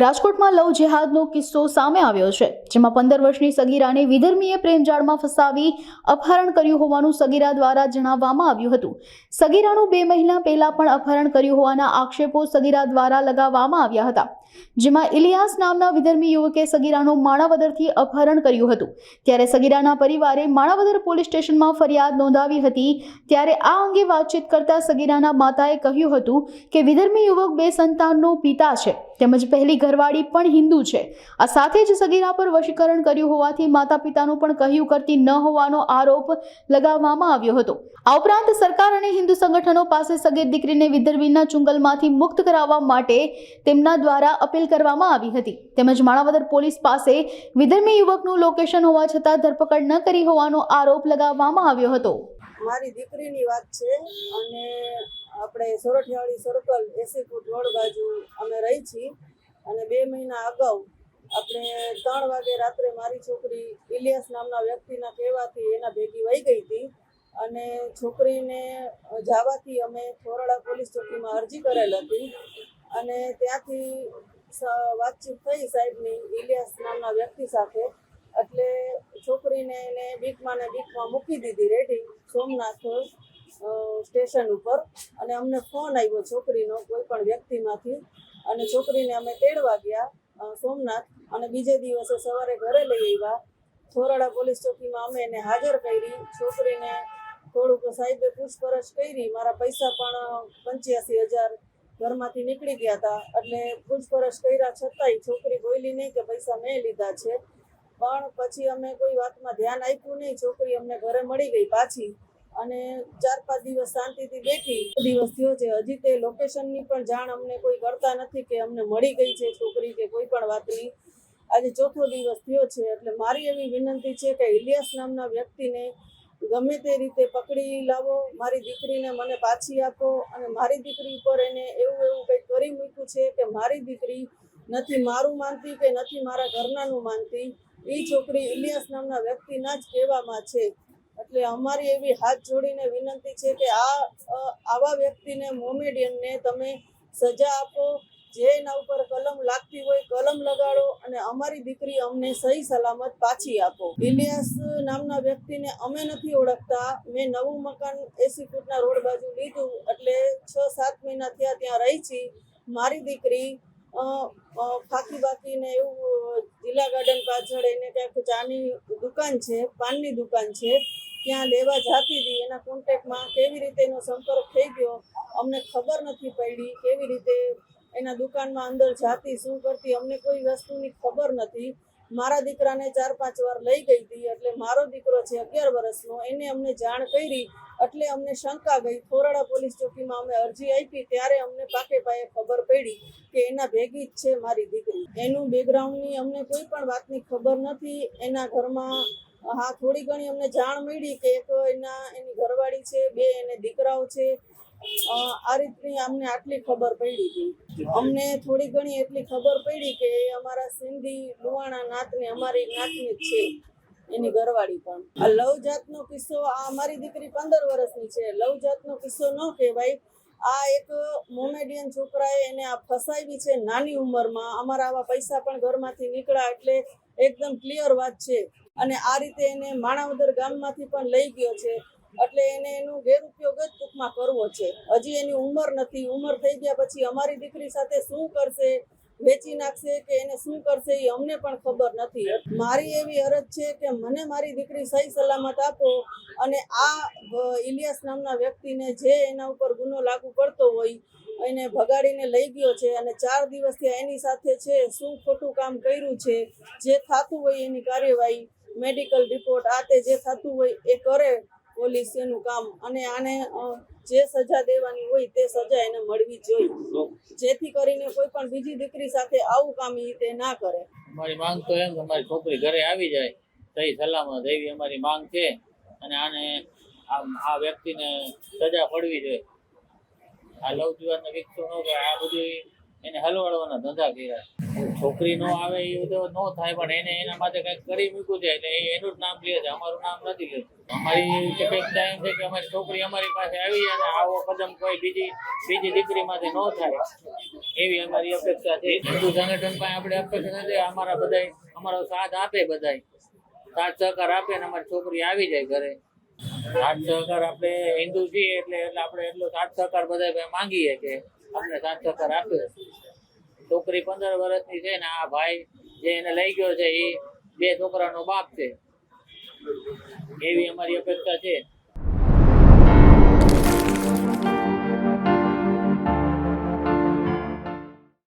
રાજકોટમાં લવ જેહાદનો કિસ્સો સામે આવ્યો છે, જેમાં પંદર વર્ષની સગીરાને વિધર્મીએ પ્રેમજાળમાં ફસાવી અપહરણ કર્યું હોવાનું સગીરા દ્વારા જણાવવામાં આવ્યું હતું. સગીરાનું બે મહિના પહેલા પણ અપહરણ કર્યું હોવાના આક્ષેપો સગીરા દ્વારા લગાવવામાં આવ્યા હતા. જેમાં ઇલિયાસ નામના વિધર્મી યુવકે સગીરાનું માણાવદરથી અપહરણ કર્યું હતું. ત્યારે સગીરાના પરિવારે માણાવદર પોલીસ સ્ટેશનમાં ફરિયાદ નોંધાવી હતી. ત્યારે આ અંગે વાતચીત કરતા સગીરાના માતાએ કહ્યું હતું કે, વિધર્મી યુવક બે સંતાનનો પિતા છે, તેમજ પહેલી ઘરવાળી પણ હિન્દુ છે. આ સાથે જ સગીરા પર વશીકરણ કર્યું હોવાથી માતા પિતાનું પણ કહ્યું કરતી ન હોવાનો આરોપ લગાવવામાં આવ્યો હતો. આ ઉપરાંત સરકાર અને હિન્દુ સંગઠનો પાસે સગીર દીકરીને વિધર્મીના ચુંગલમાંથી મુક્ત કરાવવા માટે તેમના દ્વારા અપીલ કરવામાં આવી હતી. તેમજ માણાવદર પોલીસ પાસે વિધર્મી યુવકનું લોકેશન હોવા છતાં ધરપકડ ન કરી હોવાનો આરોપ લગાવવામાં આવ્યો હતો. મારી દીકરીની વાત છે અને આપણે સોરઠિયાળી સર્કલ એસી ફૂટ રોડ બાજુ અમે રહી છીએ અને બે મહિના અગાઉ આપણે ત્રણ વાગે રાત્રે મારી છોકરી ઇલિયાસ નામના વ્યક્તિના કહેવાથી એના ભેગી વહી ગઈ હતી અને છોકરીને જવાથી અમે થોરાળા પોલીસ ચોકીમાં અરજી કરેલ હતી. અને ત્યાંથી વાતચીત થઈ સાહેબની ઇલિયાસ નામના વ્યક્તિ સાથે. એટલે છોકરીને એને બીકમાં ને બીકમાં મૂકી દીધી રેડી સોમનાથ સ્ટેશન ઉપર. અને અમને ફોન આવ્યો છોકરીનો, કોઈ પણ વ્યક્તિમાંથી. અને છોકરીને અમે તેડવા ગયા સોમનાથ. અને બીજે દિવસે સવારે ઘરે લઈ આવ્યા. થોરાડા પોલીસ ચોકીમાં અમે એને હાજર કરી. છોકરીને થોડુંક સાહેબે પૂછપરછ કરી. મારા પૈસા પણ પંચ્યાસી હજાર ઘરમાંથી નીકળી ગયા હતા. એટલે પૂછપરછ કર્યા છતાંય છોકરી બોલી નહીં કે પૈસા મેં લીધા છે. પણ પછી અમે કોઈ વાતમાં ધ્યાન આપ્યું નહીં. છોકરી અમને ઘરે મળી ગઈ પાછી. અને ચાર પાંચ દિવસ શાંતિથી બેઠી. દિવસ થયો છે. હજી તે લોકેશનની પણ જાણ અમને કોઈ કરતા નથી કે અમને મળી ગઈ છે છોકરી કે કોઈ પણ વાતની. આજે ચોથો દિવસ થયો છે. એટલે મારી એવી વિનંતી છે કે ઇલિયાસ નામના વ્યક્તિને ગમે તે રીતે પકડી લાવો, મારી દીકરીને મને પાછી આપો અને મારી દીકરી ઉપર એને એવું એવું કંઈક કરી મૂક્યું છે કે મારી દીકરી નથી મારું માનતી કે નથી મારા ઘરનાનું માનતી. એ છોકરી ઇલિયાસ નામના વ્યક્તિના જ કહેવામાં છે. એટલે અમારી એવી હાથ જોડીને વિનંતી છે કે આ આવા વ્યક્તિને મોમેડિયનને તમે સજા આપો જે એના ઉપર કલમ લાગતી હોય કલમ લગાડો અને અમારી દીકરી અમને સહી સલામત પાછી આપો. ઇલિયાસ નામના વ્યક્તિને અમે નથી ઓળખતા. મેં નવું મકાન એસી ફૂટના રોડ બાજુ લીધું એટલે છ સાત મહિના થયા ત્યાં રહી છી. મારી દીકરી ફાકી બાકીને એવું જિલ્લા ગાર્ડન પાછળ એને ક્યાંક ચાની દુકાન છે, પાનની દુકાન છે, ત્યાં લેવા જાતી હતી. એના કોન્ટેક્ટમાં કેવી રીતે એનો સંપર્ક થઈ ગયો, અમને ખબર નથી પડી કેવી રીતે એના દુકાનમાં અંદર જાતી શું કરતી અમને કોઈ વસ્તુની ખબર નથી. મારા દીકરાને ચાર પાંચ વાર લઈ ગઈ હતી એટલે મારો દીકરો છે અગિયાર વર્ષનો, એને અમને જાણ કરી એટલે અમને શંકા ગઈ. થોરાડા પોલીસ ચોકીમાં અમે અરજી આપી ત્યારે અમને પાકે પાયે ખબર પડી કે એના ભેગી જ છે મારી દીકરી. એનું બેકગ્રાઉન્ડની અમને કોઈ પણ વાતની ખબર નથી. એના ઘરમાં, હા, થોડી ઘણી અમને જાણ મળી કે એક એના, એની ઘરવાળી છે, બે એને દીકરાઓ છે. આ રીતની અમને આટલી ખબર પડી હતી અમને થોડી ઘણી એટલી ખબર પડી કે અમારા સિંધી લુવાણા નાતને અમારી નાતની જ છે, એની ઘરવાળી પણ. આ લવજાતનો કિસ્સો આ અમારી દીકરી પંદર વર્ષની છે. લવજાતનો કિસ્સો ન કહેવાય. આ એક મોમેડિયન છોકરાએ એને આ ફસાવી છે નાની ઉંમરમાં. અમારા આવા પૈસા પણ ઘરમાંથી નીકળ્યા એટલે એકદમ ક્લિયર વાત છે. અને આ રીતે એને માણાવદર ગામમાંથી પણ લઈ ગયો છે. એટલે એને એનો ગેરઉપયોગ જ ટૂંકમાં કરવો છે. હજી એની ઉંમર નથી. ઉંમર થઈ ગયા પછી અમારી દીકરી સાથે શું કરશે? વેચી નાખશે કે એને શું કરશે એ અમને પણ ખબર નથી. મારી એવી અરજ છે કે મને મારી દીકરી સહી સલામત આપો અને આ ઇલિયાસ નામના વ્યક્તિને જે એના ઉપર ગુનો લાગુ પડતો હોય, એને ભગાડીને લઈ ગયો છે અને ચાર દિવસથી એની સાથે છે, શું ખોટું કામ કર્યું છે, જે થતું હોય એની કાર્યવાહી, મેડિકલ રિપોર્ટ આ તે જે થતું હોય એ કરે. પોલીસ એનું કામ. અને આને જે સજા દેવાની હોય તે સજા એને મળવી જોઈએ. જેથી કરીને કોઈ પણ બીજી દીકરી સાથે આવું કામ એ તે ના કરે. મારી માંગ તો એમ, અમારી છોકરી ઘરે આવી જાય સહી સલામત એવી અમારી માંગ છે. અને આને આ વ્યક્તિને સજા પડવી જોઈએ. આ લવ જીવનનો વિકસો ન આ બધું એને હલવાડવાના ધંધા કર્યા. છોકરી નો આવે એ બધો નો થાય, પણ એને એના માટે કંઈક કરી મૂક્યું છે, એટલે એનું જ નામ લે છે. અમારું નામ નથી લેતું. અમારી અપેક્ષા ટાઈમ છે કે અમારી છોકરી અમારી પાસે આવી અને આવો કદમ કોઈ બીજી બીજી દીકરીમાંથી ન થાય. એવી અમારી અપેક્ષા છે. હિન્દુ સંગઠન પાસે આપણે અપેક્ષા નથી. અમારા બધાય, અમારો સાથ આપે બધા સાથ સહકાર આપે અને અમારી છોકરી આવી જાય ઘરે. સાથ સહકાર આપણે હિન્દુ છીએ એટલે એટલે આપણે એટલો સાથ સહકાર બધા માંગીએ કે અમને સાથ સહકાર આપે. છોકરી પંદર વર્ષની છે ને આ ભાઈ જે એને લઈ ગયો છે, એ બે છોકરાનો બાપ છે. એવી અમારી અપેક્ષા છે.